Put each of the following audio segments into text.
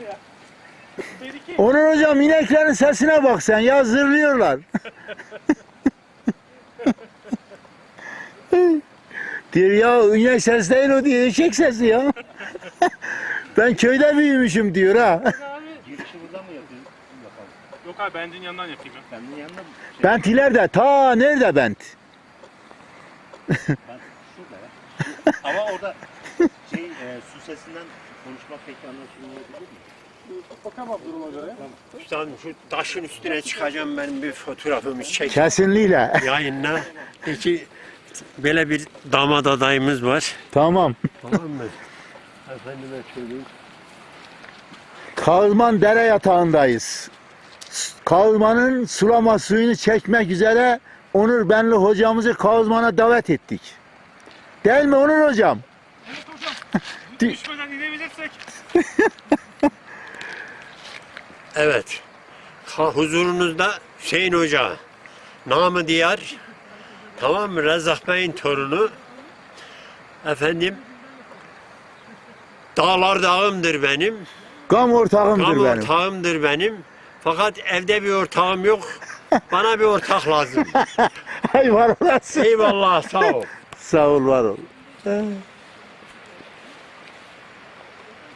ya. Onur hocam ineklerin sesine bak sen ya zırlıyorlar. diyor ya inek ses değil o diyor eşek sesi ya. ben köyde büyümüşüm diyor ha. abi. Girişi buradan mı yapıyor? Yapalım. Yok abi benzin yanından yapayım ya. Kendinin yanında mı? Şey, Bent ileride ta nerede bent? Şurada ya. Ama orada şey e, su sesinden konuşmak pek anlaşılmayabilir mi? Bakamam duruma göre. Üstadım şu taşın üstüne çıkacağım benim bir fotoğrafımı çek. Kesinlikle. Yayınla. Peki böyle bir damat adayımız var. tamam. Tamam mı? Efendime söyleyeyim. Kazman dere yatağındayız. Kazmanın sulama suyunu çekmek üzere Onur Benli hocamızı Kazman'a davet ettik. Değil mi Onur hocam? Evet hocam. Düşmeden inebilirsek. Evet. Huzurunuzda Hüseyin Hoca. Namı Diyar. Tamam mı? Rezak Bey'in torunu. Efendim. Dağlar dağımdır benim. Gam ortağımdır Tam benim. ortağımdır benim. Fakat evde bir ortağım yok. Bana bir ortak lazım. Hay var olasın. Eyvallah sağ ol. Sağ ol var ol.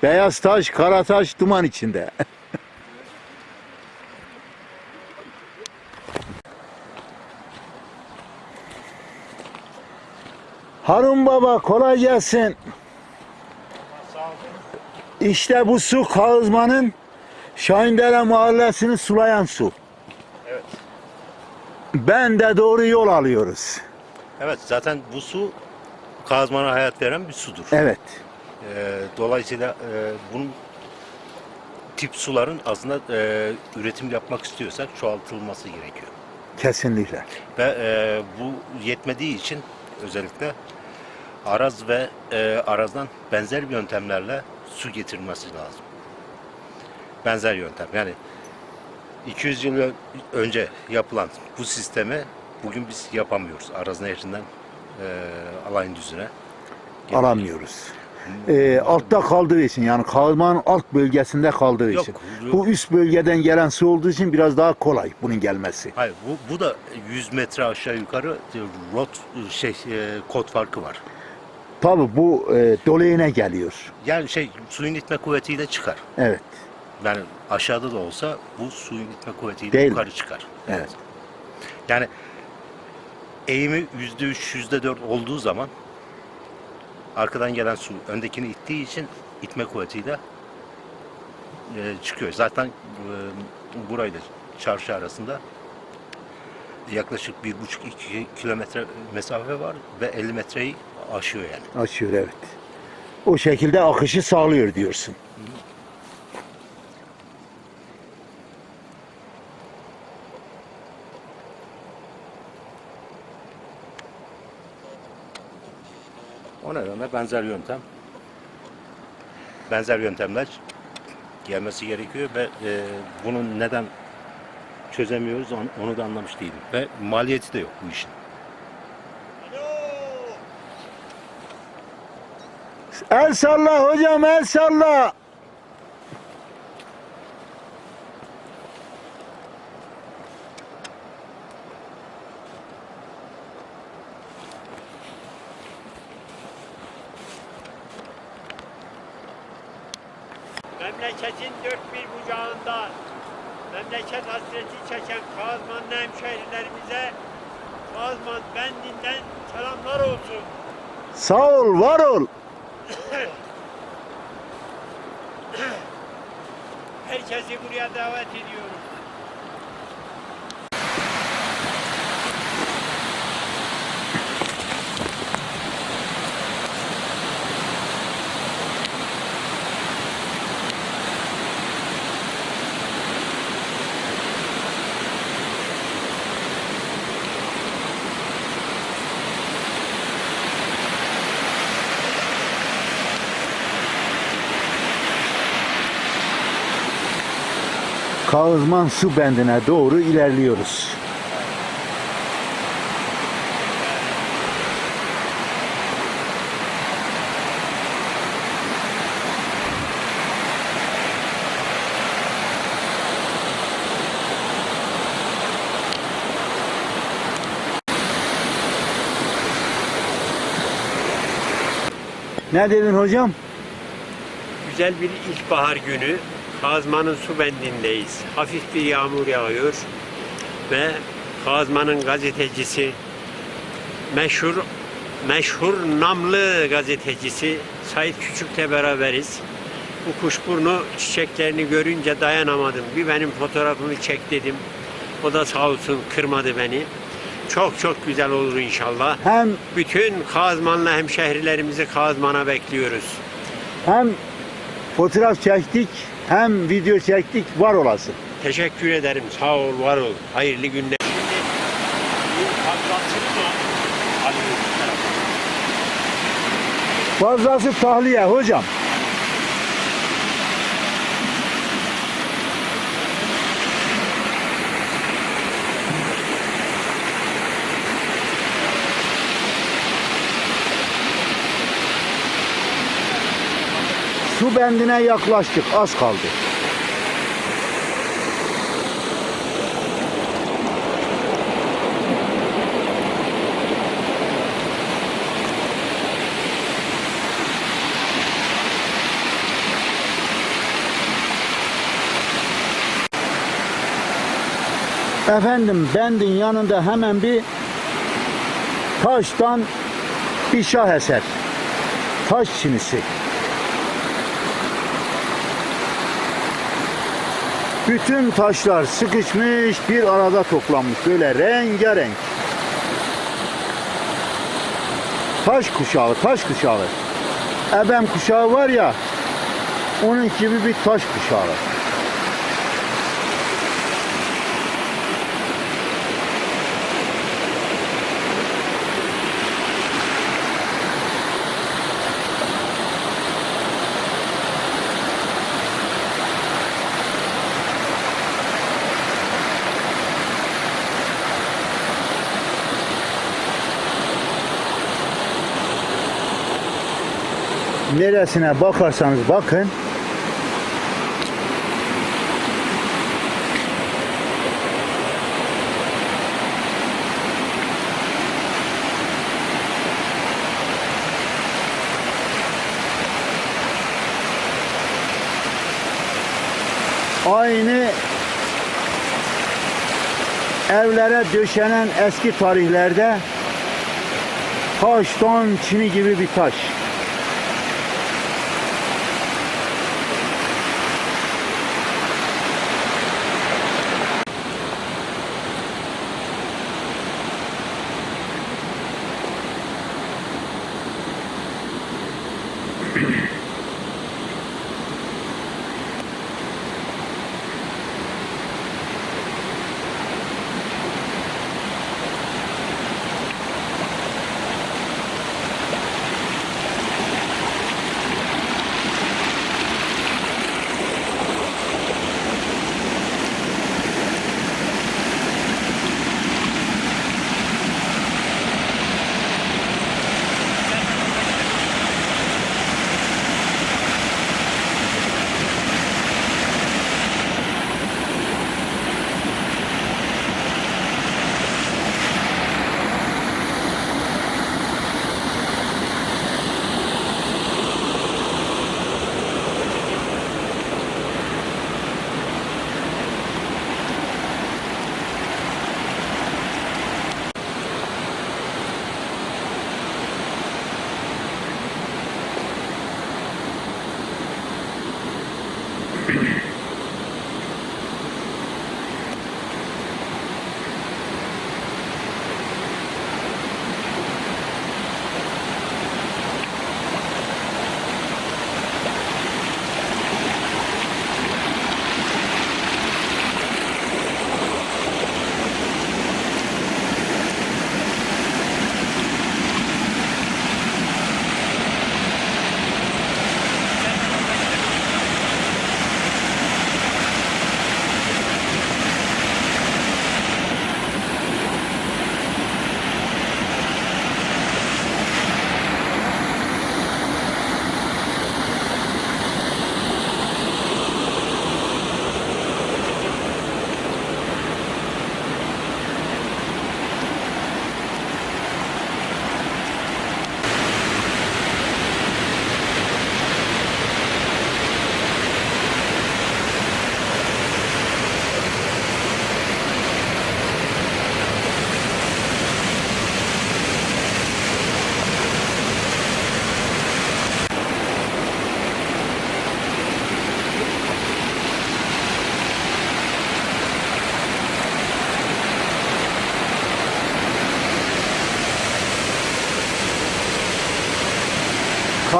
Beyaz taş, kara taş duman içinde. Harun Baba kolay gelsin. İşte bu su Kağızman'ın Şahindere mahallesini sulayan su. Evet. Ben de doğru yol alıyoruz. Evet zaten bu su kazmana hayat veren bir sudur. Evet. Ee, dolayısıyla e, bunun tip suların aslında e, üretim yapmak istiyorsak çoğaltılması gerekiyor. Kesinlikle. Ve e, bu yetmediği için özellikle araz ve e, arazdan benzer yöntemlerle su getirilmesi lazım. Benzer yöntem. Yani 200 yıl önce yapılan bu sistemi bugün biz yapamıyoruz. Araz nehrinden e, alayın düzüne. alamıyoruz. Ee, altta kaldığı için yani Kağızman'ın alt bölgesinde kaldığı Yok, için. yok. Bu üst bölgeden gelen su olduğu için biraz daha kolay bunun gelmesi. Hayır bu, bu da 100 metre aşağı yukarı e, rot e, şey e, kod farkı var. Tabi bu e, dolayına geliyor. Yani şey suyun itme kuvvetiyle çıkar. Evet. Yani aşağıda da olsa bu suyun itme kuvvetiyle Değil yukarı çıkar. Evet. Yani eğimi yüzde üç, yüzde dört olduğu zaman arkadan gelen su öndekini ittiği için itme kuvvetiyle e, çıkıyor. Zaten e, burayla çarşı arasında yaklaşık bir buçuk iki kilometre mesafe var ve 50 metreyi aşıyor yani. Açıyor evet. O şekilde akışı sağlıyor diyorsun. Nedenle benzer yöntem benzer yöntemler gelmesi gerekiyor ve e, bunun neden çözemiyoruz onu da anlamış değilim. Ve maliyeti de yok bu işin. El salla hocam el salla. Memleketin dört bir bucağında memleket hasreti çeken Kazmanlı hemşehrilerimize Kazman Bendin'den selamlar olsun. Sağ ol var ol. Herkesi buraya davet ediyoruz. Kağızman su bendine doğru ilerliyoruz. Ne dedin hocam? Güzel bir ilkbahar günü Kazmanın su bendindeyiz. Hafif bir yağmur yağıyor. Ve Kazmanın gazetecisi meşhur meşhur namlı gazetecisi Sait Küçük'le beraberiz. Bu kuşburnu çiçeklerini görünce dayanamadım. Bir benim fotoğrafımı çek dedim. O da sağ olsun kırmadı beni. Çok çok güzel olur inşallah. Hem Bütün Kazmanlı hemşehrilerimizi Kazman'a bekliyoruz. hem fotoğraf çektik hem video çektik var olasın. Teşekkür ederim. Sağ ol, var ol. Hayırlı günler. Fazlası tahliye hocam. Su bendine yaklaştık. Az kaldı. Efendim bendin yanında hemen bir taştan bir şaheser. Taş çinisi. Bütün taşlar sıkışmış bir arada toplanmış böyle rengarenk. Taş kuşağı, taş kuşağı. Ebem kuşağı var ya onun gibi bir taş kuşağı. Neresine bakarsanız bakın aynı evlere döşenen eski tarihlerde taştan çini gibi bir taş.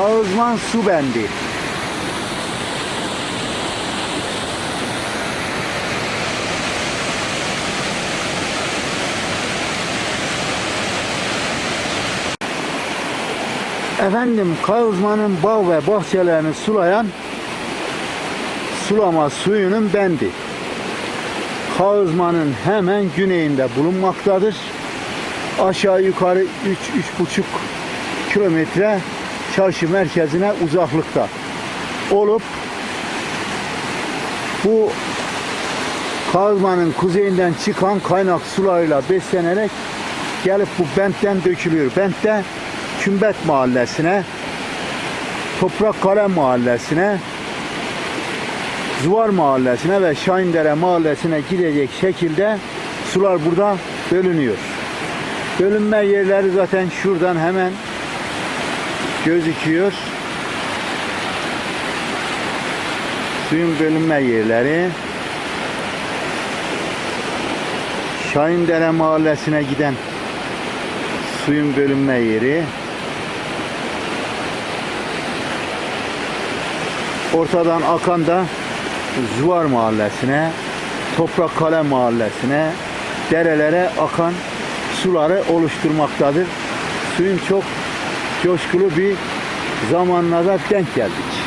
Kağızman su bendi. Efendim Kağızman'ın bağ ve bahçelerini sulayan sulama suyunun bendi. Kağızman'ın hemen güneyinde bulunmaktadır. Aşağı yukarı 3-3,5 kilometre çarşı merkezine uzaklıkta olup bu Kazmanın kuzeyinden çıkan kaynak sularıyla beslenerek gelip bu bentten dökülüyor. Bentte Kümbet Mahallesi'ne, Toprak Kale Mahallesi'ne, Zuvar Mahallesi'ne ve Şahindere Mahallesi'ne gidecek şekilde sular burada bölünüyor. Bölünme yerleri zaten şuradan hemen gözüküyor. Suyun bölünme yerleri. Şahindere Mahallesi'ne giden suyun bölünme yeri. Ortadan akan da Zuvar Mahallesi'ne, Toprak Kale Mahallesi'ne, derelere akan suları oluşturmaktadır. Suyun çok coşkulu bir zamanına da denk geldik.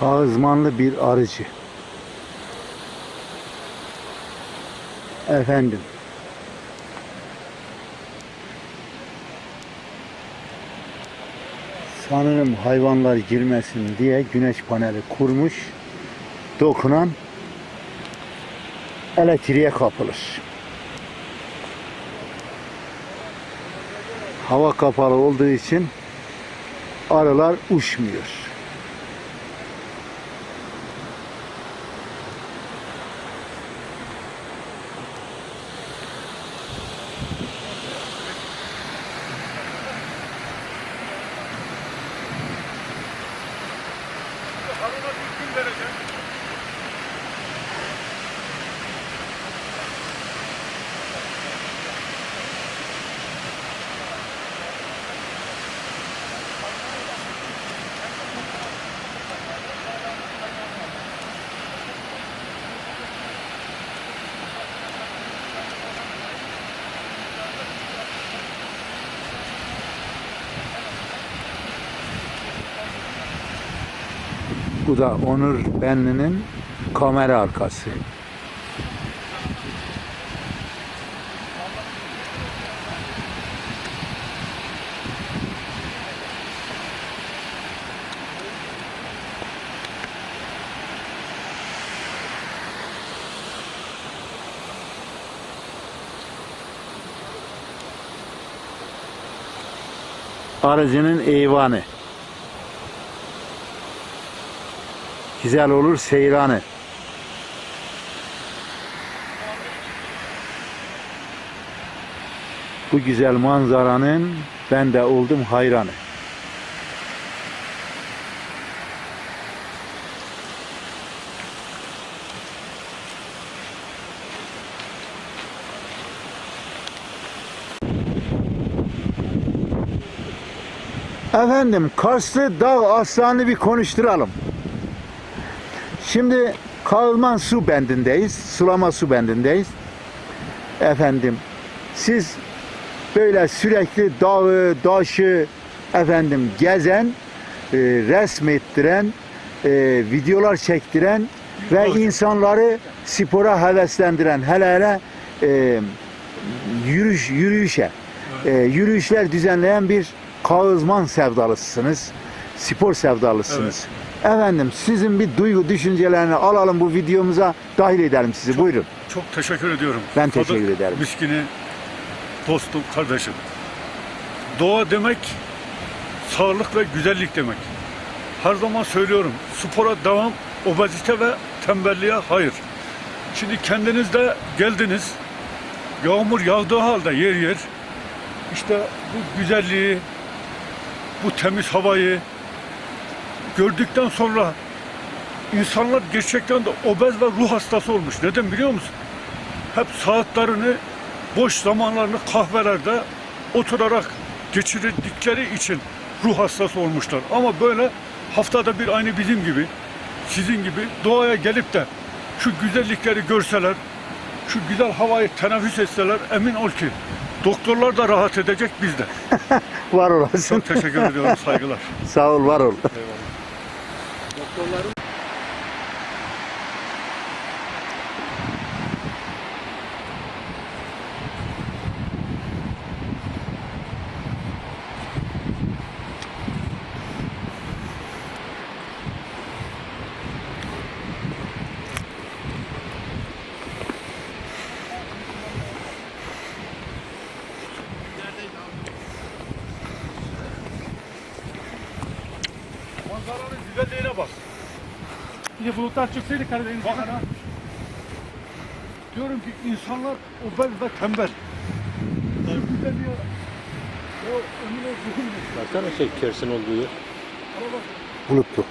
Kağızmanlı bir arıcı. Efendim. Sanırım hayvanlar girmesin diye güneş paneli kurmuş. Dokunan elektriğe kapılır. Hava kapalı olduğu için arılar uçmuyor. Bu da Onur Benli'nin kamera arkası. Aracının eyvanı. Güzel olur seyranı. Bu güzel manzaranın ben de oldum hayranı. Efendim Karslı Dağ Aslanı bir konuşturalım. Şimdi Kağılman su bendindeyiz. Sulama su bendindeyiz. Efendim siz böyle sürekli dağı, daşı efendim gezen, e, resmettiren, e, videolar çektiren ve insanları spora heveslendiren hele hele e, yürüyüş yürüyüşe e, yürüyüşler düzenleyen bir kağızman sevdalısınız. Spor sevdalısınız. Efendim sizin bir duygu düşüncelerini alalım bu videomuza dahil edelim sizi. Buyurun. Çok teşekkür ediyorum. Ben teşekkür Sadık, ederim. Miskini, dostum, kardeşim. Doğa demek sağlık ve güzellik demek. Her zaman söylüyorum. Spora devam, obezite ve tembelliğe hayır. Şimdi kendiniz de geldiniz. Yağmur yağdığı halde yer yer işte bu güzelliği, bu temiz havayı gördükten sonra insanlar gerçekten de obez ve ruh hastası olmuş. Neden biliyor musun? Hep saatlerini, boş zamanlarını kahvelerde oturarak geçirdikleri için ruh hastası olmuşlar. Ama böyle haftada bir aynı bizim gibi, sizin gibi doğaya gelip de şu güzellikleri görseler, şu güzel havayı teneffüs etseler emin ol ki doktorlar da rahat edecek biz de. Var olasın. Çok teşekkür ediyorum saygılar. Sağ ol, var ol. Manzaranın güzelliğine bak. Bir de bulutlar çıksaydı Karadeniz Bakın. kenarına. Diyorum ki insanlar obez ve tembel. Şu güzelliğe o önüne zuhum Baksana şey kersin olduğu yer. Bulutlu.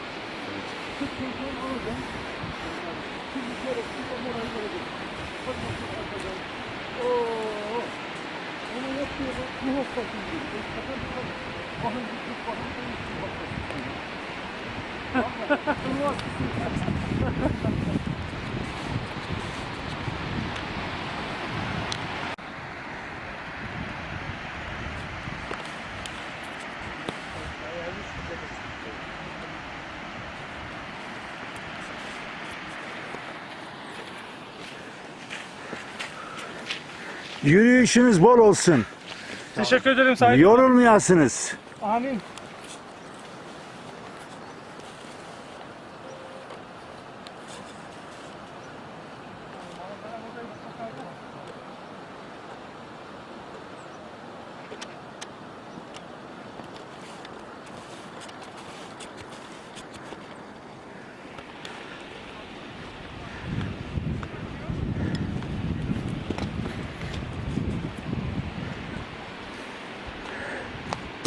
Yürüyüşünüz bol olsun. Teşekkür ederim Sayın. Yorulmayasınız. Amin.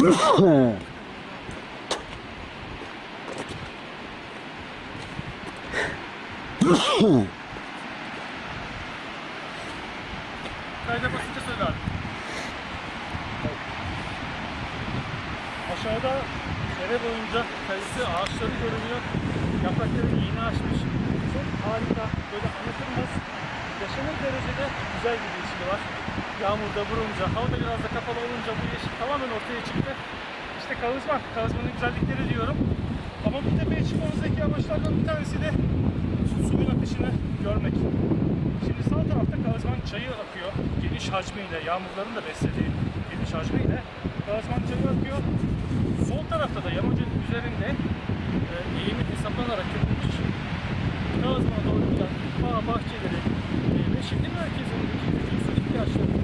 Kayda basınca söyle abi. Aşağıda dere boyunca kayısı ağaçları görünüyor. Yaprakları yeni açmış. Çok harika. Böyle anlatılmaz. Yaşanır derecede güzel bir yeşili var. Yağmurda vurunca, havada biraz da kapalı olunca bu yeşil tamamen ortaya çıktı. İşte Kağızman, Kağızman'ın güzellikleri diyorum. Ama bu tepeye çıkmamızdaki amaçlardan bir tanesi de suyun akışını görmek. Şimdi sağ tarafta Kağızman çayı akıyor. Geniş hacmiyle, yağmurların da beslediği geniş hacmiyle Kağızman çayı akıyor. Sol tarafta da yamacın üzerinde e, eğimi hesaplanarak yapılmış Kağızman'a doğru giden bağ bahçeleri e, ve şehir merkezindeki su ihtiyaçlarını